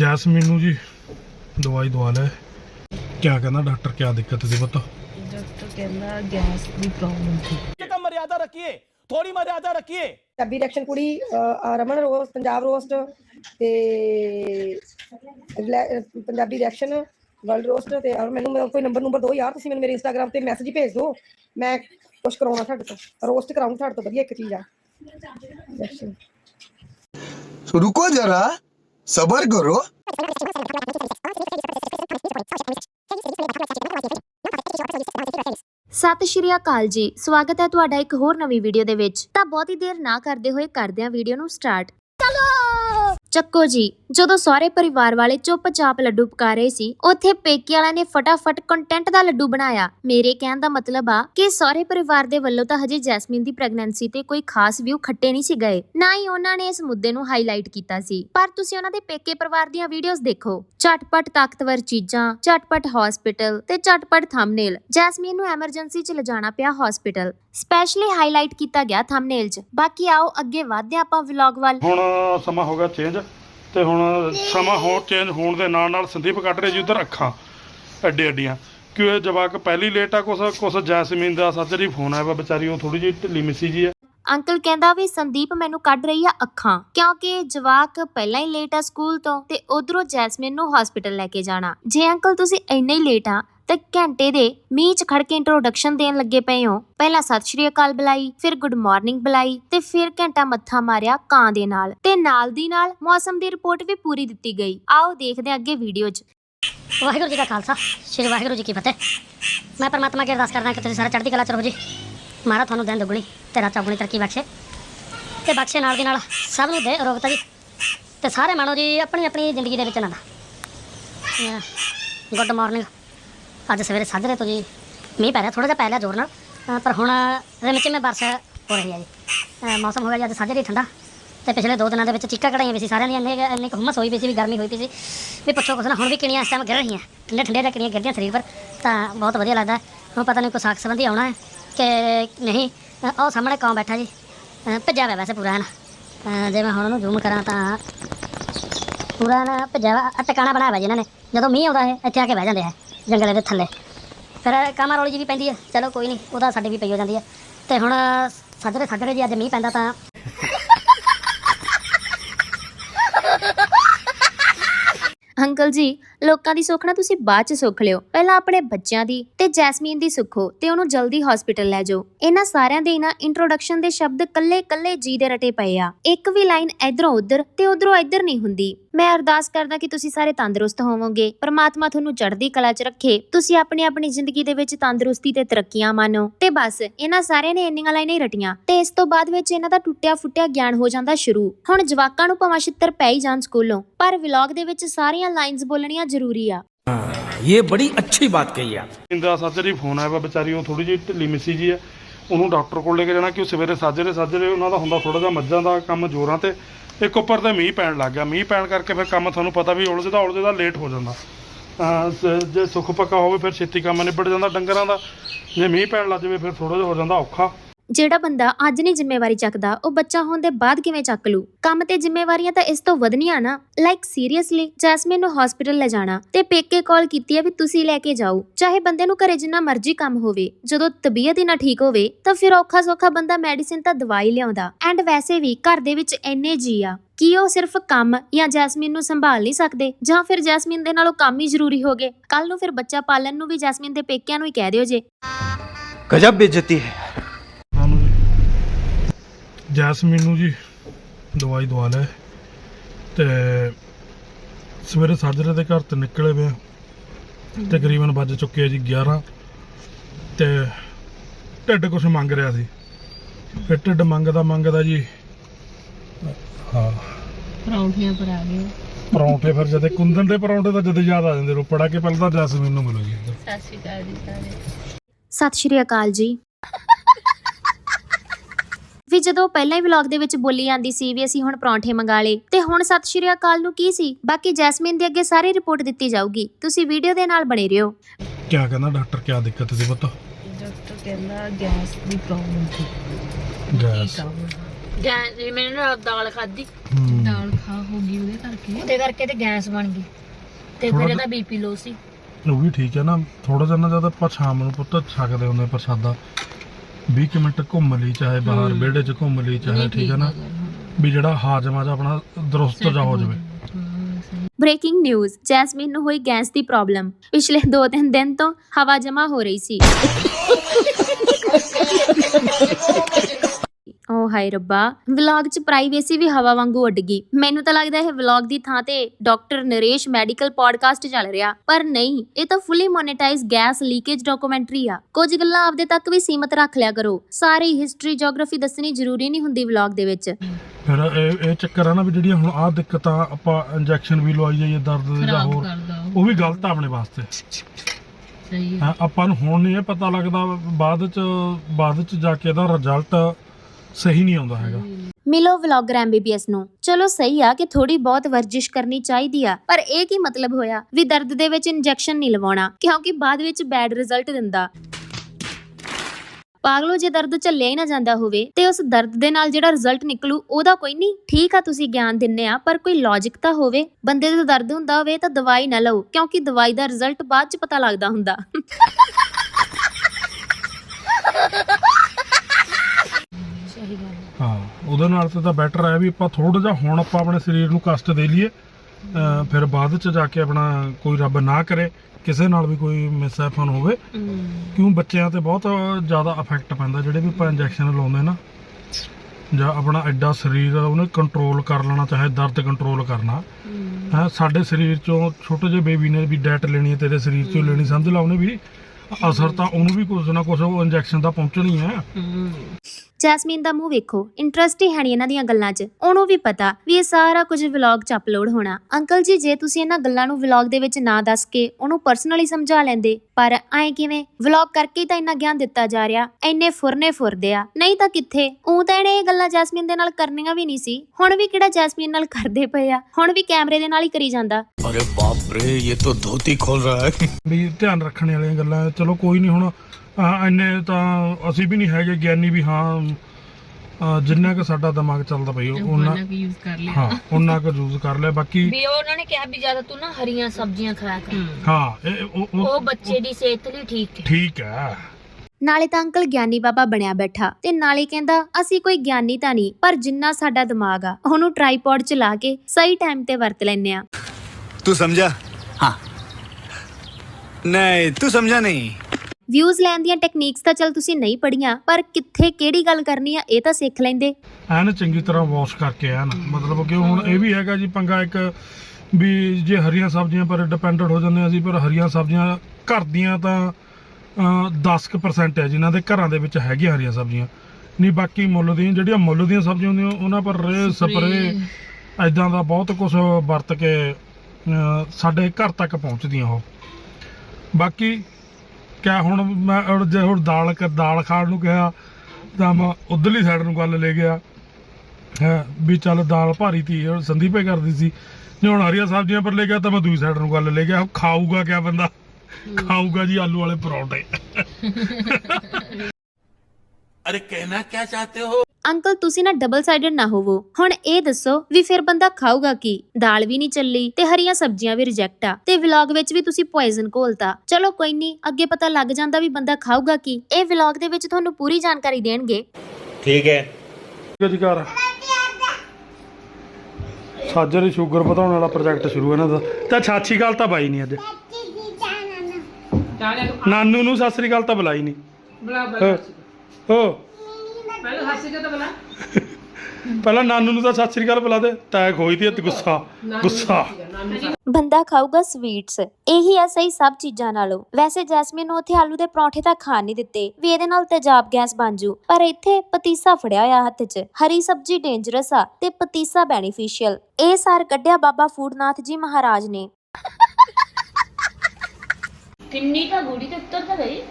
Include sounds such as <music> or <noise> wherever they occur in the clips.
Jasmine ਨੂੰ ਜੀ ਦਵਾਈ ਦਵਾ ਲੈ ਕਿਆ ਕਹਿੰਦਾ ਡਾਕਟਰ ਕਿਆ ਦਿੱਕਤ ਸੀ ਪੁੱਤ ਡਾਕਟਰ ਕਹਿੰਦਾ ਗੈਸ ਦੀ ਪ੍ਰੋਬਲਮ ਸੀ का मर्यादा रखिए थोड़ी मर्यादा रखिए ਪੰਜਾਬੀ ਰਿਐਕਸ਼ਨ ਕੁੜੀ ਅ, ਅ, ਰਮਨ ਰੋਸਟ ਪੰਜਾਬ ਰੋਸਟ ਤੇ ਰਿਲੈ- ਅ, ਪੰਜਾਬੀ ਰਿਐਕਸ਼ਨ ਵਰਲਡ ਰੋਸਟ ਤੇ ਔਰ ਮੈਨੂੰ ਮੇਰਾ ਕੋਈ ਨੰਬਰ ਨੰਬਰ ਦਿਓ ਯਾਰ ਤੁਸੀਂ ਮੈਨੂੰ ਮੇਰੇ ਇੰਸਟਾਗ੍ਰam ਤੇ ਮੈਸੇਜ ਹੀ ਭੇਜ ਦਿਓ ਮੈਂ ਕੁਝ ਕਰਾਉਣਾ ਤੁਹਾਡੇ ਤੋਂ ਰੋਸਟ ਕਰਾਉਂ ਤੁਹਾਡੇ ਤੋਂ ਵਧੀਆ ਇੱਕ ਚੀਜ਼ ਆ reaction। तो रुको जरा ਸਬਰ ਕਰੋ ਸਤਿ ਸ਼੍ਰੀ ਅਕਾਲ ਜੀ। ਸਵਾਗਤ ਹੈ ਤੁਹਾਡਾ ਇੱਕ ਹੋਰ ਨਵੀਂ ਵੀਡੀਓ ਦੇ ਵਿੱਚ। ਤਾਂ ਬਹੁਤੀ ਦੇਰ ਨਾ ਕਰਦੇ ਹੋਏ ਕਰਦੇ ਹਾਂ ਵੀਡੀਓ ਨੂੰ ਸਟਾਰਟ ਚਲੋ! ਚੱਕੋ ਜੀ, ਜਦੋਂ ਸਹੁਰੇ ਪਰਿਵਾਰ ਵਾਲੇ ਚੁੱਪਚਾਪ ਲੱਡੂ ਪਕਾ ਰਹੇ ਸੀ, ਉੱਥੇ ਪੇਕੇ ਵਾਲਿਆਂ ਨੇ ਫਟਾਫਟ ਕੰਟੈਂਟ ਦਾ ਲੱਡੂ ਬਣਾਇਆ। ਮੇਰੇ ਕਹਿਣ ਦਾ ਮਤਲਬ ਆ ਕਿ ਸਾਰੇ ਪਰਿਵਾਰ ਦੇ ਵੱਲੋਂ ਤਾਂ ਹਜੇ ਜੈਸਮੀਨ ਦੀ ਪ੍ਰੈਗਨੈਂਸੀ ਤੇ ਕੋਈ ਖਾਸ ਵਿਊ ਖੱਟੇ ਨਹੀਂ ਸੀ ਗਏ। ਨਾ ਹੀ ਉਹਨਾਂ ਨੇ ਇਸ ਮੁੱਦੇ ਨੂੰ ਹਾਈਲਾਈਟ ਕੀਤਾ ਸੀ। ਪਰ ਤੁਸੀਂ ਉਹਨਾਂ ਦੇ ਪੇਕੇ ਪਰਿਵਾਰ ਦੀਆਂ ਵੀਡੀਓਜ਼ ਦੇਖੋ। ਝਟਪਟ ਤਾਕਤਵਰ ਚੀਜ਼ਾਂ, ਝਟਪਟ ਹਸਪੀਟਲ ਤੇ ਝਟਪਟ ਥੰਬਨੇਲ ਜੈਸਮੀਨ ਨੂੰ ਐਮਰਜੈਂਸੀ 'ਚ ਲਿਜਾਣਾ ਪਿਆ ਹਸਪੀਟਲ ਸਪੈਸ਼ਲੀ ਹਾਈਲਾਈਟ ਕੀਤਾ ਗਿਆ ਥੰਬਨੇਲ 'ਚ। ਬਾਕੀ ਆਓ ਅੱਗੇ ਵਧਦੇ ਆਪਾਂ ਵਲੌਗ ਵੱਲ। ਹੁਣ ਸਮਾਂ ਹੋ ਗਿਆ ਚੇਂਜ ਤੇ ਹੁਣ ਸਮਾਂ ਹੋ ਚੇਂਜ ਹੋਣ ਦੇ ਨਾਲ ਨਾਲ ਸੰਦੀਪ ਕੱਢ ਰਿਹਾ ਜੀ ਉਧਰ ਅੱਖਾਂ ਐਡੇ ਐਡੀਆਂ। ਕਿ ਇਹ ਜਵਾਕ ਪਹਿਲੀ ਲੇਟ ਆ, ਕੁਛ ਕੁਛ ਜੈਸਮੀਨ ਦਾ ਸਰਜਰੀ ਫੋਨ ਆਇਆ ਵਾ ਵਿਚਾਰੀ, ਉਹ ਥੋੜੀ ਜਿਹੀ ਢਿੱਲੀ ਮਿੱਸੀ ਜੀ ਹੈ ਅੰਕਲ ਕਹਿੰਦਾ ਵੀ ਸੰਦੀਪ ਮੈਨੂੰ ਕੱਢ ਰਹੀ ਆ ਅੱਖਾਂ, ਕਿਉਂਕਿ ਜਵਾਕ ਪਹਿਲਾਂ ਹੀ ਲੇਟ ਆ ਸਕੂਲ ਤੋਂ ਤੇ ਉਧਰੋਂ ਜੈਸਮੀਨ ਨੂੰ ਹਸਪੀਟਲ ਲੈ ਕੇ ਜਾਣਾ। ਜੇ ਅੰਕਲ ਤੁਸੀਂ ਇੰਨੇ ਹੀ ਲੇਟ ਆ ਤੇ ਘੰਟੇ ਦੇ ਮੀਂਹ 'ਚ ਖੜ ਕੇ ਇੰਟਰੋਡਕਸ਼ਨ ਦੇਣ ਲੱਗੇ ਪਏ ਹੋ। ਪਹਿਲਾਂ ਸਤਿ ਸ਼੍ਰੀ ਅਕਾਲ ਬੁਲਾਈ, ਫਿਰ ਗੁੱਡ ਮਾਰਨਿੰਗ ਬੁਲਾਈ, ਤੇ ਫਿਰ ਘੰਟਾ ਮੱਥਾ ਮਾਰਿਆ ਕਾਂ ਦੇ ਨਾਲ। ਤੇ ਨਾਲ ਦੀ ਨਾਲ ਮੌਸਮ ਦੀ ਰਿਪੋਰਟ ਵੀ ਪੂਰੀ ਦਿੱਤੀ ਗਈ। ਆਓ ਦੇਖਦੇ ਹਾਂ ਅੱਗੇ ਵੀਡੀਓ 'ਚ। ਵਾਹਿਗੁਰੂ ਜੀ ਕਾ ਖਾਲਸਾ, ਸ੍ਰੀ ਵਾਹਿਗੁਰੂ ਜੀ ਕੀ ਫਤਿਹ। ਮੈਂ ਪਰਮਾਤਮਾ ਅੱਗੇ ਅਰਦਾਸ ਕਰਦਾ ਕਿ ਤੁਸੀਂ ਸਾਰੇ ਚੜ੍ਹਦੀ ਕਲਾ ਚ ਰਹੋ ਜੀ। ਮਹਾਰਾਜ ਤੁਹਾਨੂੰ ਦਿਨ ਦੁਗਣੀ ਤੇ ਰਾਤ ਚੌਗੁਣੀ ਤਰੱਕੀ ਬਖਸ਼ੇ। ਤੇ ਬਖਸ਼ੇ ਨਾਲ ਦੀ ਨਾਲ ਸਭ ਨੂੰ ਦੇ ਅਰੋਗਤਾ ਜੀ। ਤੇ ਸਾਰੇ ਮਾਣੋ ਜੀ ਆਪਣੀ ਆਪਣੀ ਜ਼ਿੰਦਗੀ ਦੇ ਵਿੱਚ ਆਨੰਦ ਗੁੱਡ ਮਾਰਨਿੰਗ ਅੱਜ ਸਵੇਰੇ ਸਾਜਰੇ ਤੋਂ ਜੀ ਮੀਂਹ ਪੈ ਰਿਹਾ ਥੋੜਾ ਜਿਹਾ ਪੈ ਲਿਆ ਜ਼ੋਰ ਨਾਲ। ਅ, ਪਰ ਹੁਣ ਰਿਮਚੇ ਮੇ ਬਾਰਿਸ਼ ਹੋ ਰਹੀ ਹੈ ਜੀ। ਅ, ਮੌਸਮ ਹੋ ਗਿਆ ਜੀ ਅੱਜ ਸਾਜਰੇ ਹੀ ਠੰਡਾ। ਤੇ ਪਿਛਲੇ ਦੋ ਦਿਨਾਂ ਦੇ ਵਿੱਚ ਚੀਕਾਂ ਕਢਾਈਆਂ ਵੀ ਸੀ ਸਾਰਿਆਂ ਦੀਆਂ। ਇੰਨੇ ਇੰਨੀ ਕੁ ਹੁਮਸ ਹੋਈ ਪਈ ਸੀ ਵੀ ਗਰਮੀ ਹੋਈ ਪਈ ਸੀ। ਵੀ ਪੁੱਛੋ ਕੁਛ ਨਾ ਹੁਣ ਵੀ ਕਿਣੀਆਂ ਇਸ ਟਾਈਮ ਗਿਰ ਰਹੀਆਂ। ਠੰਡੇ ਠੰਡੇ ਜਿਹੀਆਂ ਕਿਣੀਆਂ ਗਿਰਦੀਆਂ ਸਰੀਰ ਪਰ। ਤਾਂ ਬਹੁਤ ਵਧੀਆ ਲੱਗਦਾ ਹੈ। ਹੁਣ ਪਤਾ ਨਹੀਂ ਕੋਈ ਸਾਖ ਸੰਬੰਧੀ ਆਉਣਾ ਹੈ ਕਿ ਨਹੀਂ। ਅ, ਉਹ ਸਾਹਮਣੇ ਕੌਣ ਬੈਠਾ ਜੀ? ਅ, ਭੱਜਿਆ ਹੋਇਆ ਵੈਸੇ ਪੂਰਾ ਹੈ ਨਾ। ਜੇ ਮੈਂ ਹੁਣ ਉਹਨੂੰ ਜ਼ੂਮ ਕਰਾਂ ਤਾਂ ਪੂਰਾ ਨਾ ਭੱਜਿਆ ਹੋਇਆ ਆਹ ਟਿਕਾਣਾ ਬਣਾਇਆ ਹੋਇਆ ਜੀ ਇਹਨਾਂ ਨੇ। ਜਦੋਂ ਮੀਂਹ ਆਉਂਦਾ ਹੈ ਇੱਥੇ ਆ ਕੇ ਬਹਿ ਜਾਂਦੇ ਹੈ। ਜੰਗਲੇ ਦੇ ਥੱਲੇ। ਫਿਰ ਕਾਮਾ ਰੌਲੀ ਜੀ ਵੀ ਪੈਂਦੀ ਹੈ ਚਲੋ ਕੋਈ ਨਹੀਂ ਉਹਦਾ ਸਾਡੇ ਵੀ ਪਈ ਹੋ ਜਾਂਦੀ ਹੈ ਤੇ ਹੁਣ ਸਾਜਰੇ ਸਾਜਰੇ ਜੇ ਅੱਜ ਮੀਂਹ ਪੈਂਦਾ ਤਾਂ ਅੰਕਲ ਜੀ, ਲੋਕਾਂ ਦੀ ਸੁੱਖ ਨਾ ਤੁਸੀਂ ਬਾਅਦ ਚ ਸੁੱਖ ਲਿਓ। ਪਹਿਲਾਂ ਆਪਣੇ ਬੱਚਿਆਂ ਦੀ ਤੇ ਜੈਸਮੀਨ ਦੀ ਸੁੱਖੋ ਤੇ ਉਹਨੂੰ ਜਲਦੀ ਹਸਪੀਟਲ ਲੈ ਜਾਓ। ਇਹਨਾਂ ਸਾਰਿਆਂ ਦੇ ਨਾ ਇੰਟਰੋਡਕਸ਼ਨ ਦੇ ਸ਼ਬਦ ਕੱਲੇ ਕੱਲੇ ਜੀ ਦੇ ਰਟੇ ਪਏ ਆ। ਇੱਕ ਵੀ ਲਾਈਨ ਇਧਰੋਂ ਉਧਰ ਤੇ ਉਧਰੋਂ ਇੱਧਰ ਨਹੀਂ ਹੁੰਦੀ। ਮੈਂ ਅਰਦਾਸ ਕਰਦਾ ਕਿ ਤੁਸੀਂ ਸਾਰੇ ਤੰਦਰੁਸਤ ਹੋਵੋਗੇ। ਪ੍ਰਮਾਤਮਾ ਤੁਹਾਨੂੰ ਚੜ੍ਹਦੀ ਕਲਾ 'ਚ ਰੱਖੇ। ਤੁਸੀਂ ਆਪਣੀ ਆਪਣੀ ਜ਼ਿੰਦਗੀ ਦੇ ਵਿੱਚ ਤੰਦਰੁਸਤੀ ਤੇ ਤਰੱਕੀਆਂ ਮਾਨੋ। ਤੇ ਬਸ, ਇਹਨਾਂ ਸਾਰਿਆਂ ਨੇ ਇੰਨੀਆਂ ਲਾਈਨਾਂ ਹੀ ਰਟੀਆਂ। ਤੇ ਇਸ ਤੋਂ ਬਾਅਦ ਵਿੱਚ ਇਹਨਾਂ ਦਾ ਟੁੱਟਿਆ ਫੁੱਟਿਆ ਗਿਆਨ ਹੋ ਜਾਂਦਾ ਸ਼ੁਰੂ। ਹੁਣ ਜਵਾਕਾਂ ਨੂੰ ਭਵਾਂ ਛਿੱਤਰ ਪੈ ਹੀ ਜਾਣ ਸਕੂਲੋਂ, ਪਰ ਵਲੌਗ ਦੇ ਵਿੱਚ ਸਾਰੀਆਂ ਲਾਈਨਸ ਬੋਲਣੀਆਂ ਜ਼ਰੂਰੀ ਆ। ਇਹ ਬੜੀ ਅੱਛੀ ਬਾਤ ਕਹੀ ਆ। ਇੰਦਰਾ ਸਾਜਰੀ ਫੋਨ ਆਇਆ ਵਾ ਵਿਚਾਰੀ ਉਹ ਥੋੜੀ ਜਿਹੀ ਢਿੱਲੀ ਮਿੱਸੀ ਜੀ ਆ। ਉਹਨੂੰ ਡਾਕਟਰ ਕੋਲ ਲੈ ਕੇ ਜਾਣਾ ਕਿ ਉਹ ਸਵੇਰੇ ਸਾਜਰੇ ਸਾਜਰੇ ਉਹਨਾਂ ਦਾ ਹੁੰਦਾ ਥੋੜਾ ਜਿਹਾ ਮੱਝਾਂ ਦਾ ਕੰਮ ਜੋਰਾਂ ਤੇ। ਇੱਕ ਉੱਪਰ ਤੇ ਮੀਂਹ ਪੈਣ ਲੱਗ ਗਿਆ। ਮੀਂਹ ਪੈਣ ਕਰਕੇ ਫਿਰ ਕੰਮ ਤੁਹਾਨੂੰ ਪਤਾ ਵੀ ਉਲਝਦਾ ਉਲਝਦਾ ਲੇਟ ਹੋ ਜਾਂਦਾ। ਜੇ ਸੁੱਖ ਪੱਕਾ ਹੋਵੇ ਫਿਰ ਛੇਤੀ ਕੰਮ ਨਿਬੜ ਜਾਂਦਾ ਡੰਗਰਾਂ ਦਾ। ਜੇ ਮੀਂਹ ਪੈਣ ਲੱਗ ਜਾਵੇ ਫਿਰ ਥੋੜਾ ਜਿਹਾ ਹੋ ਜਾਂਦਾ ਔਖਾ। ਜਿਹੜਾ ਬੰਦਾ ਅੱਜ ਨਹੀਂ ਜ਼ਿੰਮੇਵਾਰੀ ਚੱਕਦਾ, ਉਹ ਬੱਚਾ ਹੋਣ ਦੇ ਬਾਅਦ ਕਿਵੇਂ ਚੱਕ ਲੂ? ਕੰਮ ਤੇ ਜ਼ਿੰਮੇਵਾਰੀਆਂ ਤਾਂ ਇਸ ਤੋਂ ਵਧਣੀਆਂ ਨਾ। ਲਾਈਕ ਸੀਰੀਅਸਲੀ ਜੈਸਮਿਨ ਨੂੰ ਹਸਪੀਟਲ ਲੈ ਜਾਣਾ ਤੇ ਪੇਕੇ ਕਾਲ ਕੀਤੀ ਹੈ ਵੀ ਤੁਸੀਂ ਲੈ ਕੇ ਜਾਓ। ਚਾਹੇ ਬੰਦੇ ਨੂੰ ਘਰੇ ਜਿੰਨਾ ਮਰਜ਼ੀ ਕੰਮ ਹੋਵੇ, ਜਦੋਂ ਤਬੀਅਤ ਹੀ ਨਾ ਠੀਕ ਹੋਵੇ, ਤਾਂ ਫਿਰ ਔਖਾ ਸੌਖਾ ਬੰਦਾ ਮੈਡੀਸਿਨ ਤਾਂ ਦਵਾਈ ਲਿਆਉਂਦਾ। ਐਂਡ ਵੈਸੇ ਵੀ ਘਰ ਦੇ ਵਿੱਚ ਇੰਨੇ ਜੀ ਆ ਕਿ ਉਹ ਸਿਰਫ ਕੰਮ ਜਾਂ ਜੈਸਮਿਨ ਨੂੰ ਸੰਭਾਲ ਨਹੀਂ ਸਕਦੇ, ਜਾਂ ਫਿਰ ਜੈਸਮਿਨ ਦੇ ਨਾਲੋਂ ਕੰਮ ਹੀ ਜ਼ਰੂਰੀ ਹੋ ਗਏ। ਕੱਲ ਨੂੰ ਫਿਰ ਬੱਚਾ ਪਾਲਣ ਨੂੰ ਵੀ ਜੈਸਮਿਨ ਦੇ ਪੇਕਿਆਂ ਨੂੰ ਹੀ ਕਹਿ ਦਿਓ ਜੇ। ਗਜਬ ਬੇਇੱਜ਼ਤੀ ਹੈ। ਜੈਸਮੀਨ ਨੂੰ ਜੀ ਦਵਾਈ ਦਵਾ ਲੈ ਤੇ ਸਵੇਰੇ ਸਾਜਰੇ ਦੇ ਘਰ ਤੋਂ ਨਿਕਲੇ ਵੇ ਆ। ਤਕਰੀਬਨ ਵੱਜ ਚੁੱਕੇ ਆ ਜੀ 11 ਤੇ ਢਿੱਡ ਕੁਛ ਮੰਗ ਰਿਹਾ ਸੀ। ਫਿਰ ਢਿੱਡ ਮੰਗਦਾ ਮੰਗਦਾ ਜੀ ਹਾਂ। ਪਰੌਂਠੀਆਂ ਪਰ ਆ ਗਏ ਪਰੌਂਠੇ ਫਿਰ ਜਦੇ ਕੁੰਦਨ ਦੇ ਪਰੌਂਠੇ ਤਾਂ ਜਦੇ ਯਾਦ ਆ ਜਾਂਦੇ ਰੋਪੜਾ ਕੇ ਪਹਿਲਾਂ ਤਾਂ ਜੈਸਮੀਨ ਨੂੰ ਮਿਲੂਗੀ ਸਤਿ ਸ਼੍ਰੀ ਅਕਾਲ ਜੀ ਸਾਰੇ ਸਤਿ ਸ਼੍ਰੀ ਅਕਾਲ ਜੀ। ਵੀ ਜਦੋਂ ਪਹਿਲਾਂ ਹੀ ਵਲੌਗ ਦੇ ਵਿੱਚ ਬੋਲੀ ਜਾਂਦੀ ਸੀ ਵੀ ਅਸੀਂ ਹੁਣ ਪਰੌਂਠੇ ਮੰਗਾ ਲਏ ਤੇ ਹੁਣ ਸਤਿ ਸ਼੍ਰੀ ਅਕਾਲ ਨੂੰ ਕੀ ਸੀ? ਬਾਕੀ ਜੈਸਮੀਨ ਦੇ ਅੱਗੇ ਸਾਰੀ ਰਿਪੋਰਟ ਦਿੱਤੀ ਜਾਊਗੀ। ਤੁਸੀਂ ਵੀਡੀਓ ਦੇ ਨਾਲ ਬਣੇ ਰਹੋ। ਕਿਆ ਕਹਿੰਦਾ ਡਾਕਟਰ ਕਿਆ ਦਿੱਕਤ ਸੀ ਪੁੱਤ? ਡਾਕਟਰ ਕਹਿੰਦਾ ਗੈਸ ਦੀ ਪ੍ਰੋਬਲਮ ਸੀ। ਗੈਸ ਗੈਸ ਜਿਵੇਂ ਨਾ ਦਾਲ ਖਾਦੀ ਦਾਲ ਖਾ ਹੋ ਗਈ ਉਹਦੇ ਕਰਕੇ। ਉਹਦੇ ਕਰਕੇ ਤੇ ਗੈਸ ਬਣ ਗਈ। ਤੇ ਫਿਰ ਇਹਦਾ ਬੀਪੀ ਲੋ ਸੀ। ਉਹ ਵੀ ਠੀਕ ਹੈ ਨਾ ਥੋੜਾ ਜਿਹਾ ਨਾ ਜਦ ਆਪਾਂ ਸ਼ਾਮ ਨੂੰ ਪੁੱਤ ਛਕਦੇ ਹੁੰਦੇ ਪ੍ਰਸ਼ਾਦਾ 20 ਕੁ ਮਿੰਟ ਘੁੰਮ ਲਈ ਚਾਹੇ ਬਾਹਰ ਵਿਹੜੇ 'ਚ ਘੁੰਮ ਲਈ ਚਾਹੇ ਠੀਕ ਹੈ ਨਾ? ਵੀ ਜਿਹੜਾ ਹਾਜ਼ਮਾ ਜਿਹਾ ਆਪਣਾ ਦਰੁਸਤ ਜਾ ਹੋ ਜਾਵੇ। ਬ੍ਰੇਕਿੰਗ ਨਿਊਜ਼ ਜੈਸਮੀਨ ਨੂੰ ਹੋਈ ਗੈਸ ਦੀ ਪ੍ਰੋਬਲਮ ਪਿਛਲੇ 2-3 ਦਿਨ ਤੋਂ ਹਵਾ ਜਮਾ ਹੋ ਰਹੀ ਸੀ। <laughs> ਓ ਹਾਏ ਰੱਬਾ ਵਲੌਗ 'ਚ ਪ੍ਰਾਈਵੇਸੀ ਵੀ ਹਵਾ ਵਾਂਗੂ ਉੱਡ ਗਈ। ਮੈਨੂੰ ਤਾਂ ਲੱਗਦਾ ਇਹ ਵਲੌਗ ਦੀ ਥਾਂ ਤੇ ਡਾਕਟਰ ਨਰੇਸ਼ ਮੈਡੀਕਲ ਪੋਡਕਾਸਟ ਚੱਲ ਰਿਹਾ। ਪਰ ਨਹੀਂ ਇਹ ਤਾਂ fully monetize gas leakage documentary ਆ। ਕੁਝ ਗੱਲਾਂ ਆਪਦੇ ਤੱਕ ਵੀ ਸੀਮਤ ਰੱਖ ਲਿਆ ਕਰੋ। ਸਾਰੀ ਹਿਸਟਰੀ ਜੀਓਗ੍ਰਾਫੀ ਦੱਸਣੀ ਜ਼ਰੂਰੀ ਨਹੀਂ ਹੁੰਦੀ ਵਲੌਗ ਦੇ ਵਿੱਚ। ਫਿਰ ਇਹ ਇਹ ਚੱਕਰ ਆ ਨਾ ਵੀ ਜਿਹੜੀਆਂ ਹੁਣ ਆਹ ਦਿੱਕਤਾਂ ਆਪਾਂ ਇੰਜੈਕਸ਼ਨ ਵੀ ਲਵਾਈ ਜਾਈਏ ਦਰਦ ਦੇ ਜਾਂ ਹੋਰ ਉਹ ਉਹ ਵੀ ਗਲਤ ਆ ਆਪਣੇ ਵਾਸਤੇ। ਸਹੀ ਹੈ ਹਾਂ, ਆਪਾਂ ਨੂੰ ਹੁਣ ਨਹੀਂ ਇਹ ਪਤਾ ਲੱਗਦਾ ਬਾਅਦ ਚ ਬਾਅਦ ਚ ਜਾ ਕੇ ਇਹਦਾ ਰਿਜ਼ਲਟ ਸਹੀ ਨਹੀਂ ਆਉਂਦਾ ਹੈਗਾ। ਮਿਲੋ ਵਲੌਗਰ ਐਮਬੀਬੀਐਸ ਨੂੰ। ਚਲੋ ਸਹੀ ਆ ਕਿ ਥੋੜੀ ਬਹੁਤ ਵਰਜਿਸ਼ ਕਰਨੀ ਚਾਹੀਦੀ ਆ। ਪਰ ਇਹ ਕੀ ਮਤਲਬ ਹੋਇਆ? ਵੀ ਦਰਦ ਦੇ ਵਿੱਚ ਇੰਜੈਕਸ਼ਨ ਨਹੀਂ ਲਵਾਉਣਾ, ਕਿਉਂਕਿ ਬਾਅਦ ਵਿੱਚ ਬੈਡ ਰਿਜ਼ਲਟ ਦਿੰਦਾ। ਪਾਗਲੋ, ਜੇ ਦਰਦ ਝੱਲਿਆ ਹੀ ਨਾ ਜਾਂਦਾ ਹੋਵੇ, ਤੇ ਉਸ ਦਰਦ ਦੇ ਨਾਲ ਜਿਹੜਾ ਰਿਜ਼ਲਟ ਨਿਕਲੂ, ਉਹਦਾ ਕੋਈ ਨਹੀਂ। ਠੀਕ ਆ ਤੁਸੀਂ ਗਿਆਨ ਦਿੰਨੇ ਆ, ਪਰ ਕੋਈ ਲੌਜੀਕ ਤਾਂ ਹੋਵੇ। ਬੰਦੇ ਦੇ ਦਰਦ ਹੁੰਦਾ ਹੋਵੇ ਤਾਂ ਦਵਾਈ ਨਾ ਲਓ, ਕਿਉਂਕਿ ਦਵਾਈ ਦਾ ਰਿਜ਼ਲਟ ਬਾਅਦ ਚ ਪਤਾ ਲੱਗਦਾ ਹੁੰਦਾ। ਸਹੀ ਗੱਲ ਹੈ। ਹਾਂ ਉਹਦੇ ਨਾਲ ਤੇ ਤਾਂ ਬੈਟਰ ਹੈ ਵੀ ਆਪਾਂ ਥੋੜਾ ਜਿਹਾ ਹੁਣ ਆਪਾਂ ਆਪਣੇ ਸਰੀਰ ਨੂੰ ਕਸ਼ਟ ਦੇ ਲਈਏ ਅਹ ਫਿਰ ਬਾਅਦ ਚ ਜਾ ਕੇ ਆਪਣਾ ਕੋਈ ਰੱਬ ਨਾ ਕਰੇ ਕਿਸੇ ਨਾਲ ਵੀ ਕੋਈ ਮਿਸਹੈਪਨ ਹੋਵੇ। ਕਿਉਂ ਬੱਚਿਆਂ ਤੇ ਬਹੁਤ ਜ਼ਿਆਦਾ ਇਫੈਕਟ ਪੈਂਦਾ ਜਿਹੜੇ ਵੀ ਆਪਾਂ ਇੰਜੈਕਸ਼ਨ ਲਾਉਂਦੇ ਨਾ। ਜਾਂ ਆਪਣਾ ਐਡਾ ਸਰੀਰ ਆ, ਉਹਨੇ ਕੰਟਰੋਲ ਕਰ ਲੈਣਾ ਚਾਹੇ ਦਰਦ ਕੰਟਰੋਲ ਕਰਨਾ। ਹੈ। ਸਾਡੇ ਸਰੀਰ ਚੋਂ ਛੋਟੇ ਜਿਹੇ ਬੇਬੀ ਨੇ ਵੀ ਡੈਟ ਲੈਣੀ ਹੈ ਤੇਰੇ ਸਰੀਰ ਚੋਂ ਲੈਣੀ ਸਮਝ ਲਾ ਉਹਨੇ ਵੀ। ਅਸਰ ਤਾਂ ਉਹਨੂੰ ਵੀ ਕੁਝ ਨਾ ਕੁਝ ਉਹ ਇੰਜੈਕਸ਼ਨ ਦਾ ਪਹੁੰਚਣੀ ਹੈ। ਜੈਸਮੀਨ ਦਾ ਮੂੰਹ ਵੇਖੋ ਇੰਟਰਸਟ ਹੀ ਹੈ ਨਹੀਂ ਇਹਨਾਂ ਦੀਆਂ ਗੱਲਾਂ 'ਚ। ਉਹਨੂੰ ਵੀ ਪਤਾ ਵੀ ਇਹ ਸਾਰਾ ਕੁਝ ਵਲੌਗ 'ਚ ਅਪਲੋਡ ਹੋਣਾ। ਅੰਕਲ ਜੀ ਜੇ ਤੁਸੀਂ ਇਹਨਾਂ ਗੱਲਾਂ ਨੂੰ ਵਲੌਗ ਦੇ ਵਿੱਚ ਨਾ ਦੱਸ ਕੇ ਉਹਨੂੰ ਪਰਸਨਲੀ ਸਮਝਾ ਲੈਂਦੇ ਪਰ ਐਂ ਕਿਵੇਂ? ਵਲੌਗ ਕਰਕੇ ਤਾਂ ਇੰਨਾ ਗਿਆਨ ਦਿੱਤਾ ਜਾ ਰਿਹਾ। ਐਨੇ ਫੁਰਨੇ ਫੁਰਦੇ ਆ। ਨਹੀਂ ਤਾਂ ਕਿੱਥੇ? ਉਹ ਤਾਂ ਇਹ ਗੱਲਾਂ ਜੈਸਮੀਨ ਦੇ ਨਾਲ ਕਰਨੀਆਂ ਵੀ ਨਹੀਂ ਸੀ। ਹੁਣ ਵੀ ਕਿਹੜਾ ਜੈਸਮੀਨ ਨਾਲ ਕਰਦੇ ਪਏ ਆ? ਹੁਣ ਵੀ ਕੈਮਰੇ ਦੇ ਨਾਲ ਹੀ ਕਰੀ ਜਾਂਦਾ। ਅਰੇ ਬਾਪ ਰੇ ਇਹ ਤਾਂ ਧੋਤੀ ਖੋਲ ਰਹਾ ਹੈ। ਵੀ ਧਿਆਨ ਰੱਖਣ ਵਾਲੀਆਂ ਗੱਲਾਂ ਚਲੋ ਕੋਈ ਨਹੀਂ ਹੁਣ ਇੰਨੇ ਤਾਂ ਅਸੀਂ ਵੀ ਨਹੀਂ ਹੈਗੇ ਗਿਆਨੀ ਵੀ ਹਾਂ ਅਹ ਜਿੰਨਾ ਕੁ ਸਾਡਾ ਦਿਮਾਗ ਚੱਲਦਾ ਪਈ ਉਹਨਾਂ ਉਹਨਾਂ ਕੁ ਯੂਜ਼ ਕਰ ਲਿਆ ਹਾਂ ਉਹਨਾਂ ਕੁ ਯੂਜ਼ ਕਰ ਲਿਆ ਬਾਕੀ ਵੀ ਉਹਨਾਂ ਨੇ ਕਿਹਾ ਵੀ ਜ਼ਿਆਦਾ ਤੂੰ ਨਾ ਹਰੀਆਂ ਸਬਜ਼ੀਆਂ ਖਾਇਆ ਕਰ ਹਾਂ ਇਹ ਉਹ- ਉਹ ਉਹ ਬੱਚੇ ਦੀ ਸਿਹਤ ਲਈ ਠੀਕ ਹੈ ਠੀਕ ਹੈ ਨਾਲੇ ਤਾਂ ਅੰਕਲ ਗਿਆਨੀ ਬਾਬਾ ਬਣਿਆ ਬੈਠਾ ਤੇ ਨਾਲੇ ਕਹਿੰਦਾ ਅਸੀਂ ਕੋਈ ਗਿਆਨੀ ਤਾਂ ਨਹੀਂ ਪਰ ਜਿੰਨਾ ਸਾਡਾ ਦਿਮਾਗ ਆ ਉਹਨੂੰ ਟ੍ਰਾਈਪੋਡ 'ਚ ਲਾ ਕੇ ਸਹੀ ਟਾਈਮ ਤੇ ਵਰਤ ਲੈਨੇ ਆ तू समझा हाँ नहीं तू समझा नहीं ਵਿਊਜ਼ ਲੈਣ ਦੀਆਂ ਟੈਕਨੀਕਸ ਤਾਂ ਚਲ ਤੁਸੀਂ ਨਹੀਂ ਪੜੀਆਂ ਪਰ ਕਿੱਥੇ ਕਿਹੜੀ ਗੱਲ ਕਰਨੀ ਆ ਇਹ ਤਾਂ ਸਿੱਖ ਲੈਂਦੇ। ਐਨ ਚੰਗੀ ਤਰ੍ਹਾਂ ਵਾਸ਼ ਕਰਕੇ ਐਨ ਮਤਲਬ ਕਿ ਹੁਣ ਇਹ ਵੀ ਹੈਗਾ ਜੀ ਪੰਗਾ ਇੱਕ ਵੀ ਜੇ ਹਰੀਆਂ ਸਬਜ਼ੀਆਂ ਪਰ ਡਿਪੈਂਡੈਂਟ ਹੋ ਜਾਂਦੇ ਅਸੀਂ ਪਰ ਹਰੀਆਂ ਸਬਜ਼ੀਆਂ ਘਰ ਦੀਆਂ ਤਾਂ ਅਹ, 10% ਹੈ ਜਿਨ੍ਹਾਂ ਦੇ ਘਰਾਂ ਦੇ ਵਿੱਚ ਹੈਗੀਆਂ ਹਰੀਆਂ ਸਬਜ਼ੀਆਂ। ਨਹੀਂ ਬਾਕੀ ਮੁੱਲ ਦੀਆਂ ਜਿਹੜੀਆਂ ਮੁੱਲ ਦੀਆਂ ਸਬਜ਼ੀਆਂ ਹੁੰਦੀਆਂ ਉਹਨਾਂ ਪਰ ਰੇ ਸਪਰੇ ਐਦਾਂ ਦਾ ਬਹੁਤ ਕੁਝ ਵਰਤ ਕੇ ਅਹ, ਸਾਡੇ ਘਰ ਤੱਕ ਪਹੁੰਚਦੀਆਂ ਉਹ। ਬਾਕੀ ਕਿਆ ਹੁਣ ਮੈਂ ਹੁਣ ਜੇ ਹੁਣ ਦਾਲ ਦਾਲ ਖਾਣ ਨੂੰ ਕਿਹਾ, ਤਾਂ ਮੈਂ ਉਧਰਲੀ ਸਾਈਡ ਨੂੰ ਗੱਲ ਲੈ ਗਿਆ। ਹੈ, ਵੀ ਚੱਲ ਦਾਲ ਭਾਰੀ ਤੀ ਸੰਦੀਪੇ ਕਰਦੀ ਸੀ। ਜੇ ਹੁਣ ਹਰੀਆ ਸਬਜ਼ੀਆਂ ਪਰ ਲੈ ਗਿਆ, ਤਾਂ ਮੈਂ ਦੂਜੀ ਸਾਈਡ ਨੂੰ ਗੱਲ ਲੈ ਗਿਆ। ਖਾਊਗਾ ਕਿਆ ਬੰਦਾ? ਖਾਊਗਾ ਜੀ ਆਲੂ ਵਾਲੇ ਪਰੌਂਠੇ। ਅਰੇ ਕਹਿਣਾ ਕੀ ਚਾਹਤੇ ਹੋ? ਅੰਕਲ ਤੁਸੀਂ ਨਾ ਡਬਲ ਸਾਈਡਡ ਨਾ ਹੋਵੋ। ਹੁਣ ਇਹ ਦੱਸੋ ਵੀ ਫਿਰ ਬੰਦਾ ਖਾਊਗਾ ਕੀ? ਦਾਲ ਵੀ ਨਹੀਂ ਚੱਲੀ ਤੇ ਹਰੀਆਂ ਸਬਜ਼ੀਆਂ ਵੀ ਰਿਜੈਕਟ ਆ ਤੇ ਵਲੌਗ ਵਿੱਚ ਵੀ ਤੁਸੀਂ ਪੋਇਜ਼ਨ ਘੋਲਤਾ। ਚਲੋ ਕੋਈ ਨਹੀਂ ਅੱਗੇ ਪਤਾ ਲੱਗ ਜਾਂਦਾ ਵੀ ਬੰਦਾ ਖਾਊਗਾ ਕੀ। ਇਹ ਵਲੌਗ ਦੇ ਵਿੱਚ ਤੁਹਾਨੂੰ ਪੂਰੀ ਜਾਣਕਾਰੀ ਦੇਣਗੇ। ਠੀਕ ਹੈ। ਅਧਿਕਾਰ ਸਾਜਰ ਸ਼ੂਗਰ ਵਧਾਉਣ ਵਾਲਾ ਪ੍ਰੋਜੈਕਟ ਸ਼ੁਰੂ ਇਹਨਾਂ ਦਾ ਤਾਂ ਛਾਛੀ ਗੱਲ ਤਾਂ ਬਾਈ ਨਹੀਂ ਅੱਜ। ਨਾਨੂ ਨੂੰ ਸਤਿ ਸ੍ਰੀ ਅਕਾਲ ਤਾਂ ਬੁਲਾਈ ਨਹੀਂ। ਬਲਾ ਬਲਾ ਹੋ। ਪਹਿਲਾਂ ਸਤਿ ਸ੍ਰੀ ਅਕਾਲ ਬੁਲਾ ਪਹਿਲਾਂ ਨਾਨੂ ਨੂੰ ਤਾਂ ਸਤਿ ਸ੍ਰੀ ਅਕਾਲ ਬੁਲਾ ਦੇ ਟੈਗ ਹੋਈ ਤੀ ਤੇ ਗੁੱਸਾ ਗੁੱਸਾ। ਬੰਦਾ ਖਾਊਗਾ ਸਵੀਟਸ ਇਹੀ ਆ ਸਹੀ ਸਭ ਚੀਜ਼ਾਂ ਨਾਲੋਂ। ਵੈਸੇ ਜੈਸਮੀਨ ਨੂੰ ਉੱਥੇ ਆਲੂ ਦੇ ਪਰੌਂਠੇ ਤਾਂ ਖਾਣ ਨਹੀਂ ਦਿੱਤੇ ਵੀ ਇਹਦੇ ਨਾਲ ਤੇਜ਼ਾਬ ਗੈਸ ਬਣ ਜੂ। ਪਰ ਇੱਥੇ ਪਤੀਸਾ ਫੜਿਆ ਹੋਇਆ ਹੱਥ 'ਚ ਹਰੀ ਸਬਜ਼ੀ ਡੇਂਜਰਸ ਆ ਤੇ ਪਤੀਸਾ ਬੈਨੀਫੀਸ਼ੀਅਲ ਇਹ ਸਾਰ ਕੱਢਿਆ ਬਾਬਾ ਫੂਡਨਾਥ ਜੀ ਮਹਾਰਾਜ ਨੇ। ਕਿੰਨੀ ਤਾਂ ਗੂੜੀ ਤੇ ਉੱਤਰ ਤਾਂ ਗਈ।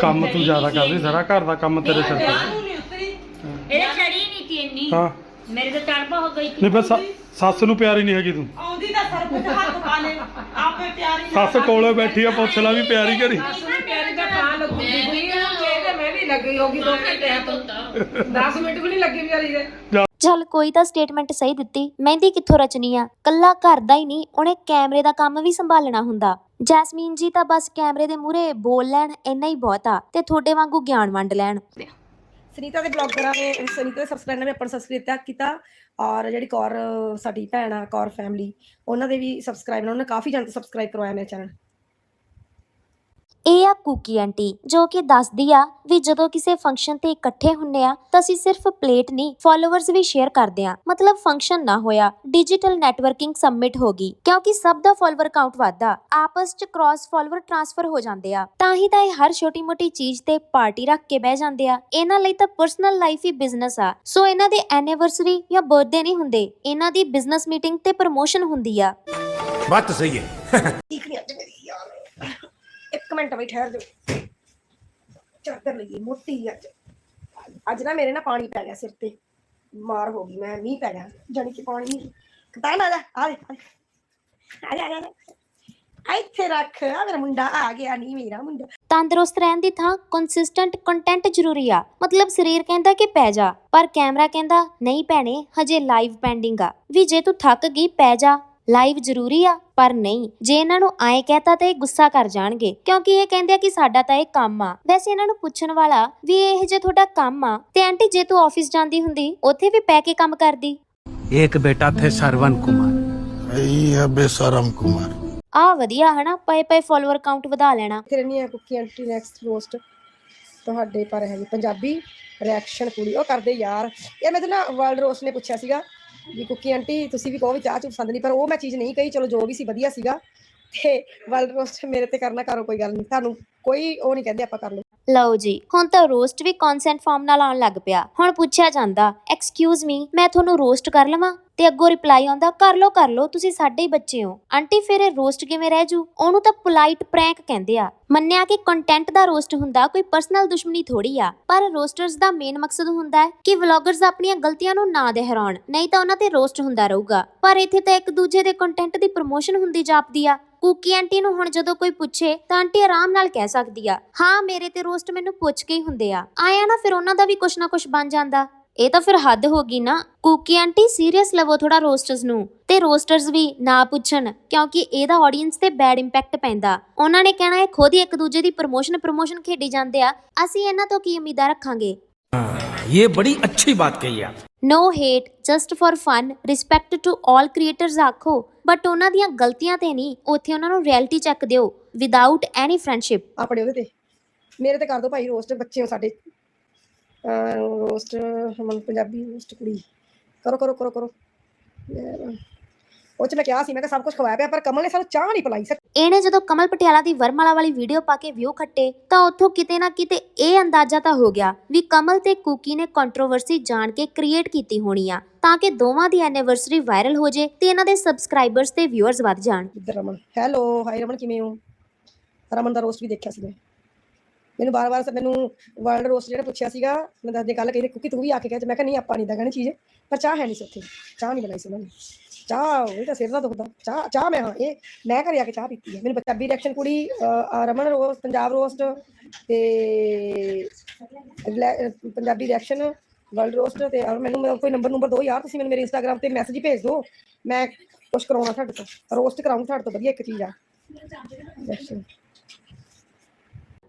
ਕੰਮ ਤੂੰ ਜ਼ਿਆਦਾ ਕਰਦੀ ਸਾਰਾ ਘਰ ਦਾ ਕੰਮ ਤੇਰੇ ਸਿਰ ਤੇ। ਇਹ ਚੜੀ ਨਹੀਂ ਤੀ ਇੰਨੀ। ਹਾਂ। ਮੇਰੇ ਤੇ ਤੜਪਾ ਹੋ ਗਈ ਨਹੀਂ ਫਿਰ ਸੱਸ- ਸੱਸ ਨੂੰ ਪਿਆਰੀ ਨਹੀਂ ਹੈਗੀ ਤੂੰ। ਆਉਂਦੀ ਤਾਂ ਸਰ ਕੁਝ ਹੱਥ ਪਾ ਲੈ। ਆਪੇ ਪਿਆਰੀ ਸੱਸ ਕੋਲੇ ਬੈਠੀ ਆ ਪੁੱਛ ਲਾ ਵੀ ਪਿਆਰੀ ਕਰੀ ਪਿਆਰੀ ਦਾ ਖਾਣ ਲੱਗੂਗੀ ਵੀ ਇਹਦੇ ਮੈਂ ਵੀ ਨਹੀਂ ਲੱਗੀ ਹੋਗੀ 2 ਘੰਟੇ ਤੋਂ 10 ਮਿੰਟ ਵੀ ਨਹੀਂ ਲੱਗੇ ਵਿਚਾਰੀ ਦੇ। ਚੱਲ ਕੋਈ ਤਾਂ ਸਟੇਟਮੈਂਟ ਸਹੀ ਦਿੱਤੀ। ਮਹਿੰਦੀ ਕਿੱਥੋਂ ਰਚਣੀ ਆ? ਕੱਲਾ ਘਰ ਦਾ ਹੀ ਨਹੀਂ ਉਹਨੇ ਕੈਮਰੇ ਦਾ ਕੰਮ ਵੀ ਸੰਭਾਲਣਾ ਹੁੰਦਾ। ਜੈਸਮੀਨ ਜੀ ਤਾਂ ਬਸ ਕੈਮਰੇ ਦੇ ਮੂਹਰੇ ਬੋਲ ਲੈਣ, ਇੰਨਾ ਹੀ ਬਹੁਤ ਆ ਤੇ ਤੁਹਾਡੇ ਵਾਂਗੂ ਗਿਆਨ ਵੰਡ ਲੈਣ। ਸੁਨੀਤਾ ਦੇ ਬਲੌਗਰਾਂ ਨੇ ਸੁਨੀਤਾ ਦੇ ਸਬਸਕ੍ਰਾਈਬਰ ਨੇ ਆਪਣਾ ਸਬਸਕ੍ਰਾਈਬ ਕੀਤਾ ਔਰ ਜਿਹੜੀ ਕੌਰ, ਸਾਡੀ ਭੈਣ ਆ, ਕੌਰ ਫੈਮਿਲੀ ਉਹਨਾਂ ਦੇ ਵੀ ਸਬਸਕ੍ਰਾਈਬ ਉਹਨਾਂ ਨੇ ਕਾਫੀ ਜਣ ਸਬਸਕ੍ਰਾਈਬ ਕਰਵਾਇਆ ਮੇਰਾ ਚੈਨਲ ਇਹ ਆ ਕੁਕੀ ਆਂਟੀ ਜੋ ਕਿ ਦੱਸਦੀ ਆ ਵੀ ਜਦੋਂ ਕਿਸੇ ਫੰਕਸ਼ਨ ਤੇ ਇਕੱਠੇ ਹੁੰਨੇ ਆ ਤਾਂ ਅਸੀਂ ਸਿਰਫ ਪਲੇਟ ਨਹੀਂ ਫਾਲੋਅਰਸ ਵੀ ਸ਼ੇਅਰ ਕਰਦੇ ਆ। ਮਤਲਬ ਫੰਕਸ਼ਨ ਨਾ ਹੋਇਆ ਡਿਜੀਟਲ ਨੈਟਵਰਕਿੰਗ ਸਬਮਿਟ ਹੋ ਗਈ। ਕਿਉਂਕਿ ਸਭ ਦਾ ਫਾਲੋਅਰ ਕਾਊਂਟ ਵਧਦਾ ਆਪਸ ਚ ਕ੍ਰਾਸ ਫਾਲੋਅਰ ਟ੍ਰਾਂਸਫਰ ਹੋ ਜਾਂਦੇ ਆ। ਤਾਂ ਹੀ ਤਾਂ ਇਹ ਹਰ ਛੋਟੀ-ਮੋਟੀ ਚੀਜ਼ ਤੇ ਪਾਰਟੀ ਰੱਖ ਕੇ ਬਹਿ ਜਾਂਦੇ ਆ। ਇਹਨਾਂ ਲਈ ਤਾਂ ਪਰਸਨਲ ਲਾਈਫ ਹੀ ਬਿਜ਼ਨਸ ਆ। ਸੋ ਇਹਨਾਂ ਦੇ ਐਨੀਵਰਸਰੀ ਜਾਂ ਬਰਥਡੇ ਨਹੀਂ ਹੁੰਦੇ ਇਹਨਾਂ ਦੀ ਬਿਜ਼ਨਸ ਮੀਟਿੰਗ ਤੇ ਪ੍ਰਮੋਸ਼ਨ ਹੁੰਦੀ ਆ। ਬਾਤ ਸਹੀ ਹੈ। <laughs> ਠੀਕ ਨਹੀਂ ਇੱਕ ਮਿੰਟ ਬਈ ਠਹਿਰ ਜਾਓ। ਚਾਦਰ ਲਈਏ, ਮੋਟੀ ਅੱਜ। ਅੱਜ ਨਾ ਮੇਰੇ ਨਾ ਪਾਣੀ ਪੈ ਗਿਆ ਸਿਰ ਤੇ। ਮਾਰ ਹੋ ਗਈ ਮੈਂ, ਮੀਂਹ ਪੈ ਗਿਆ। ਜਾਨੀ ਕਿ ਪਾਣੀ ਨਹੀਂ। ਨਾ ਆ ਦੇ, ਆ ਜਾ ਆ ਜਾ ਇੱਥੇ ਰੱਖ ਆ ਮੇਰਾ ਮੁੰਡਾ ਆ ਗਿਆ ਨਹੀਂ ਮੇਰਾ ਮੁੰਡਾ। ਤੰਦਰੁਸਤ ਰਹਿਣ ਦੀ ਥਾਂ ਕੰਸਿਸਟੈਂਟ ਕੰਟੈਂਟ ਜ਼ਰੂਰੀ ਆ। ਮਤਲਬ ਸਰੀਰ ਕਹਿੰਦਾ ਕਿ ਪੈ ਜਾ, ਪਰ ਕੈਮਰਾ ਕਹਿੰਦਾ, ਨਹੀਂ ਭੈਣੇ, ਹਜੇ ਲਾਈਵ ਪੈਂਡਿੰਗ ਆ। ਵੀ ਜੇ ਤੂੰ ਥੱਕ ਗਈ, ਪੈ ਜਾ। ਲਾਈਵ ਜ਼ਰੂਰੀ ਆ ਪਰ ਨਹੀਂ ਜੇ ਇਹਨਾਂ ਨੂੰ ਆਏ ਕਹਤਾ ਤਾਂ ਇਹ ਗੁੱਸਾ ਕਰ ਜਾਣਗੇ ਕਿਉਂਕਿ ਇਹ ਕਹਿੰਦੇ ਆ ਕਿ ਸਾਡਾ ਤਾਂ ਇਹ ਕੰਮ ਆ ਵੈਸੇ ਇਹਨਾਂ ਨੂੰ ਪੁੱਛਣ ਵਾਲਾ ਵੀ ਇਹ ਜੇ ਤੁਹਾਡਾ ਕੰਮ ਆ ਤੇ ਆਂਟੀ ਜੇ ਤੂੰ ਆਫਿਸ ਜਾਂਦੀ ਹੁੰਦੀ ਉੱਥੇ ਵੀ ਪੈ ਕੇ ਕੰਮ ਕਰਦੀ एक बेटा थे सरवन कुमार यही है बेसरम कुमार ਆ ਵਧੀਆ ਹਨਾ ਪਏ ਪਏ ਫਾਲੋਅਰ ਕਾਊਂਟ ਵਧਾ ਲੈਣਾ ਇੱਥੇ ਰਹਿੰਦੀ ਆ ਕੁੱਕੀ ਆਂਟੀ ਨੈਕਸਟ ਰੋਸਟ ਤੁਹਾਡੇ ਪਰ ਹੈਗੀ ਪੰਜਾਬੀ ਰਿਐਕਸ਼ਨ ਕੁੜੀ ਉਹ ਕਰਦੇ ਯਾਰ ਇਹ ਮੈਨੂੰ ਨਾ ਵਰਲਡ ਰੋਸਟ ਨੇ ਪੁੱਛਿਆ ਸੀਗਾ ਵੀ ਕੁੱਕੀ ਆਂਟੀ, ਤੁਸੀਂ ਵੀ ਕਹੋ ਵੀ ਚਾਹ ਚੁ ਪਸੰਦ ਨਹੀਂ, ਪਰ ਉਹ ਮੈਂ ਚੀਜ਼ ਨਹੀਂ ਕਹੀ, ਚਲੋ ਜੋ ਵੀ ਸੀ ਵਧੀਆ ਸੀਗਾ। ਤੇ ਵਰਲਡ ਰੋਸਟ ਮੇਰੇ ਤੇ ਕਰਨਾ ਕਰੋ ਕੋਈ ਗੱਲ ਨਹੀਂ, ਤੁਹਾਨੂੰ ਕੋਈ ਉਹ ਨਹੀਂ ਕਹਿੰਦੇ ਆਪਾਂ ਕਰ ਲਓ। ਲਓ ਜੀ, ਹੁਣ ਤਾਂ ਰੋਸਟ ਵੀ ਕਨਸੈਂਟ ਫਾਰਮ ਨਾਲ ਆਉਣ ਲੱਗ ਪਿਆ। ਹੁਣ ਪੁੱਛਿਆ ਜਾਂਦਾ ਐਕਸਕਿਊਜ਼ ਮੀ ਮੈਂ ਤੁਹਾਨੂੰ ਰੋਸਟ ਕਰ ਲਵਾਂ? ਤੇ ਅੱਗੋਂ ਰਿਪਲਾਈ ਆਉਂਦਾ, ਕਰ ਲਓ ਕਰ ਲਓ, ਤੁਸੀਂ ਸਾਡੇ ਹੀ ਬੱਚੇ ਹੋ। ਆਂਟੀ, ਫਿਰ ਇਹ ਰੋਸਟ ਕਿਵੇਂ ਰਹਿ ਜੂ? ਉਹਨੂੰ ਤਾਂ ਪੋਲਾਈਟ ਪ੍ਰੈਂਕ ਕਹਿੰਦੇ ਆ। ਮੰਨਿਆ ਕਿ ਕੰਟੈਂਟ ਦਾ ਰੋਸਟ ਹੁੰਦਾ, ਕੋਈ ਪਰਸਨਲ ਦੁਸ਼ਮਣੀ ਥੋੜੀ ਆ, ਪਰ ਰੋਸਟਰਸ ਦਾ ਮੇਨ ਮਕਸਦ ਹੁੰਦਾ ਹੈ ਕਿ ਵਲੌਗਰਸ ਆਪਣੀਆਂ ਗਲਤੀਆਂ ਨੂੰ ਨਾ ਦੁਹਰਾਉਣ, ਨਹੀਂ ਤਾਂ ਉਹਨਾਂ ਤੇ ਰੋਸਟ ਹੁੰਦਾ ਰਹੂਗਾ। ਪਰ ਇੱਥੇ ਤਾਂ ਇੱਕ ਦੂਜੇ ਦੇ ਕੰਟੈਂਟ ਦੀ ਪ੍ਰੋਮੋਸ਼ਨ ਹੁੰਦੀ ਜਾਪਦੀ ਆ। ਕੁਕੀ ਆਂਟੀ ਨੂੰ ਹੁਣ ਜਦੋਂ ਕੋਈ ਪੁੱਛੇ ਤਾਂ ਆਂਟੀ ਆਰਾਮ ਨਾਲ ਕਹਿ ਸਕਦੀ ਆ, ਹਾਂ, ਮੇਰੇ ਤੇ ਰੋਸਟ ਮੈਨੂੰ ਪੁੱਛ ਕੇ ਹੀ ਹੁੰਦੇ ਆ। ਆਇਆ ਨਾ ਫਿਰ ਉਹਨਾਂ ਦਾ ਵੀ ਕੁਛ ਨਾ ਕੁਛ ਬਣ ਜਾਂਦਾ। ਇਹ ਤਾਂ ਫਿਰ ਹੱਦ ਹੋ ਗਈ ਨਾ। ਕੂਕੀ ਆਂਟੀ ਸੀਰੀਅਸ ਲਵੋ ਥੋੜਾ ਰੋਸਟਰਸ ਨੂੰ ਤੇ ਰੋਸਟਰਸ ਵੀ ਨਾ ਪੁੱਛਣ ਕਿਉਂਕਿ ਇਹਦਾ ਆਡੀਅנס ਤੇ ਬੈਡ ਇੰਪੈਕਟ ਪੈਂਦਾ। ਉਹਨਾਂ ਨੇ ਕਹਿਣਾ ਇਹ ਖੁਦ ਹੀ ਇੱਕ ਦੂਜੇ ਦੀ ਪ੍ਰੋਮੋਸ਼ਨ ਪ੍ਰੋਮੋਸ਼ਨ ਖੇਡੀ ਜਾਂਦੇ ਆ। ਅਸੀਂ ਇਹਨਾਂ ਤੋਂ ਕੀ ਉਮੀਦਾਂ ਰੱਖਾਂਗੇ? ये बड़ी अच्छी बात कही आप। No hate just for fun respect to 올 creators ਆਖੋ ਬਟ ਉਹਨਾਂ ਦੀਆਂ ਗਲਤੀਆਂ ਤੇ ਨਹੀਂ ਉੱਥੇ ਉਹਨਾਂ ਨੂੰ ਰਿਐਲਿਟੀ ਚੈੱਕ ਦਿਓ ਵਿਦਆਊਟ ਐਨੀ ਫਰੈਂਡਸ਼ਿਪ ਆਪਣੇ ਉਹਦੇ ਤੇ। ਮੇਰੇ ਤੇ ਕਰ ਦਿਓ ਭਾਈ ਰੋਸਟ ਬੱਚੇ ਹੋ ਸਾਡੇ। ਰੋਸਟ ਹਮਨ ਪੰਜਾਬੀ ਰੋਸਟ ਕੁੜੀ। ਕਰੋ ਕਰੋ ਕਰੋ ਕਰੋ। ਉਹ ਚ ਮੈਂ ਕਿਹਾ ਸੀ ਮੈਂ ਕਿਹਾ ਸਭ ਕੁਝ ਖਵਾਇਆ ਪਿਆ ਪਰ ਕਮਲ ਨੇ ਸਾਨੂੰ ਚਾਹ ਨਹੀਂ ਪਿਲਾਈ। ਸਕ ਇਹਨੇ ਜਦੋਂ ਕਮਲ ਪਟਿਆਲਾ ਦੀ ਵਰਮਾਲਾ ਵਾਲੀ ਵੀਡੀਓ ਪਾ ਕੇ ਵਿਊ ਖੱਟੇ ਤਾਂ ਉੱਥੋਂ ਕਿਤੇ ਨਾ ਕਿਤੇ ਇਹ ਅੰਦਾਜ਼ਾ ਤਾਂ ਹੋ ਗਿਆ ਵੀ ਕਮਲ ਤੇ ਕੁਕੀ ਨੇ ਕੰਟਰੋਵਰਸੀ ਜਾਣ ਕੇ ਕ੍ਰੀਏਟ ਕੀਤੀ ਹੋਣੀ ਆ ਤਾਂ ਕਿ ਦੋਵਾਂ ਦੀ ਐਨੀਵਰਸਰੀ ਵਾਇਰਲ ਹੋ ਜੇ ਤੇ ਇਹਨਾਂ ਦੇ ਸਬਸਕ੍ਰਾਈਬਰਸ ਤੇ ਵਿਊਅਰਸ ਵੱਧ ਜਾਣ। ਇੱਧਰ ਰਮਨ ਹੈਲੋ ਹਾਈ ਰਮਨ ਕਿਵੇਂ ਹੋ? ਰਮਨ ਦਾ ਰੋਸਟ ਵੀ ਦੇਖਿਆ ਸੀ ਮੈਂ। ਮੈਨੂੰ ਬਾਰ-ਬਾਰ ਮੈਨੂੰ ਵਰਲਡ ਰੋਸਟ ਜਿਹੜਾ ਪੁੱਛਿਆ ਸੀਗਾ ਮੈਂ ਦੱਸਦੇ ਗੱਲ ਕਹੀ ਕਿਉਂਕਿ ਤੂੰ ਵੀ ਆ ਕੇ ਕਹਿ ਤੇ ਮੈਂ ਕਿਹਾ ਨਹੀਂ ਆਪਾਂ ਨਹੀਂ ਦਗਣੀ ਚੀਜ਼ ਪਰ ਚਾਹ ਹੈ ਨਹੀਂ ਸੀ ਉੱਥੇ ਚਾਹ ਨਹੀਂ ਬਣਾਈ ਸੀ ਉਹਨਾਂ ਨੇ। ਚਾਹ ਇਹ ਤਾਂ ਸਿਰ ਦਾ ਦੁਖਦਾ ਚਾਹ ਚਾਹ ਮੈਂ ਹਾਂ ਇਹ ਮੈਂ ਘਰੇ ਆ ਕੇ ਚਾਹ ਪੀਤੀ ਹੈ। ਮੈਨੂੰ ਪੰਜਾਬੀ ਰਿਐਕਸ਼ਨ ਕੁੜੀ ਅਹ, ਆਹ ਰਮਨ ਰੋਸਟ ਪੰਜਾਬ ਰੋਸਟ ਤੇ ਲੈ- ਅਹ, ਪੰਜਾਬੀ ਰਿਐਕਸ਼ਨ ਵਰਲਡ ਰੋਸਟ ਤੇ ਔਰ ਮੈਨੂੰ ਮੇਰਾ ਕੋਈ ਨੰਬਰ ਨੰਬਰ ਦਿਓ ਯਾਰ ਤੁਸੀਂ ਮੈਨੂੰ ਮੇਰੇ ਇੰਸਟਾਗ੍ਰam ਤੇ ਮੈਸੇਜ ਹੀ ਭੇਜ ਦਿਓ। ਮੈਂ ਕੁਝ ਕਰਾਉਣਾ ਤੁਹਾਡੇ ਤੋਂ। ਰੋਸਟ ਕਰਾਉਂ ਤੁਹਾਡੇ ਤੋਂ ਵਧੀਆ ਇੱਕ ਚੀਜ਼ ਆ। Reaction।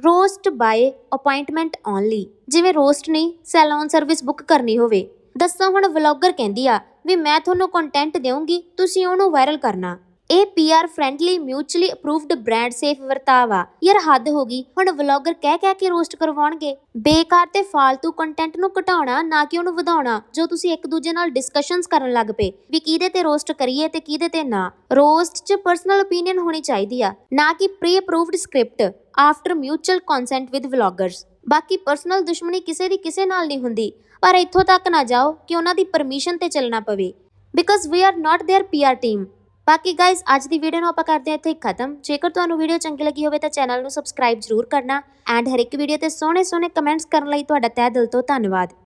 Roast by appointment only ਜਿਵੇਂ ਰੋਸਟ ਨਹੀਂ ਸੈਲੂਨ ਸਰਵਿਸ ਬੁੱਕ ਕਰਨੀ ਹੋਵੇ। ਦੱਸੋ ਹੁਣ ਵਲੌਗਰ ਕਹਿੰਦੀ ਆ ਵੀ ਮੈਂ ਤੁਹਾਨੂੰ ਕੰਟੈਂਟ ਦੇਵਾਂਗੀ ਤੁਸੀਂ ਉਹਨੂੰ ਵਾਇਰਲ ਕਰਨਾ। ਇਹ PR friendly mutually approved brand safe ਵਰਤਾਵਾ ਯਾਰ ਹੱਦ ਹੋ ਗਈ, ਹੁਣ ਵਲੌਗਰ ਕਹਿ ਕਹਿ ਕੇ ਰੋਸਟ ਕਰਵਾਉਣਗੇ। ਬੇਕਾਰ ਤੇ ਫਾਲਤੂ ਕੰਟੈਂਟ ਨੂੰ ਘਟਾਉਣਾ, ਨਾ ਕਿ ਉਹਨੂੰ ਵਧਾਉਣਾ, ਜੋ ਤੁਸੀਂ ਇੱਕ ਦੂਜੇ ਨਾਲ ਡਿਸਕਸ਼ਨਸ ਕਰਨ ਲੱਗ ਪਏ, ਵੀ ਕਿਹਦੇ ਤੇ ਰੋਸਟ ਕਰੀਏ ਤੇ ਕਿਹਦੇ ਤੇ ਨਾ। ਰੋਸਟ 'ਚ ਪਰਸਨਲ ਓਪੀਨੀਅਨ ਹੋਣੀ ਚਾਹੀਦੀ ਆ, ਨਾ ਕਿ pre approved script after mutual consent with vloggers ਬਾਕੀ ਪਰਸਨਲ ਦੁਸ਼ਮਣੀ ਕਿਸੇ ਦੀ ਕਿਸੇ ਨਾਲ ਨਹੀਂ ਹੁੰਦੀ ਪਰ ਇੱਥੋਂ ਤੱਕ ਨਾ ਜਾਓ ਕਿ ਉਹਨਾਂ ਦੀ ਪਰਮਿਸ਼ਨ ਤੇ ਚੱਲਣਾ ਪਵੇ because we are not there PR team ਬਾਕੀ ਗਾਇਸ ਅੱਜ ਦੀ ਵੀਡੀਓ ਨੂੰ ਆਪਾਂ ਕਰਦੇ ਹਾਂ ਇੱਥੇ ਹੀ ਖਤਮ ਜੇਕਰ ਤੁਹਾਨੂੰ ਵੀਡੀਓ ਚੰਗੀ ਲੱਗੀ ਹੋਵੇ ਤਾਂ ਚੈਨਲ ਨੂੰ ਸਬਸਕ੍ਰਾਈਬ ਜ਼ਰੂਰ ਕਰਨਾ ਐਂਡ ਹਰ ਇੱਕ ਵੀਡੀਓ ਤੇ ਸੋਹਣੇ ਸੋਹਣੇ ਕਮੈਂਟਸ ਕਰਨ ਲਈ ਤੁਹਾਡਾ ਤਹਿ ਦਿਲ ਤੋਂ ਧੰਨਵਾਦ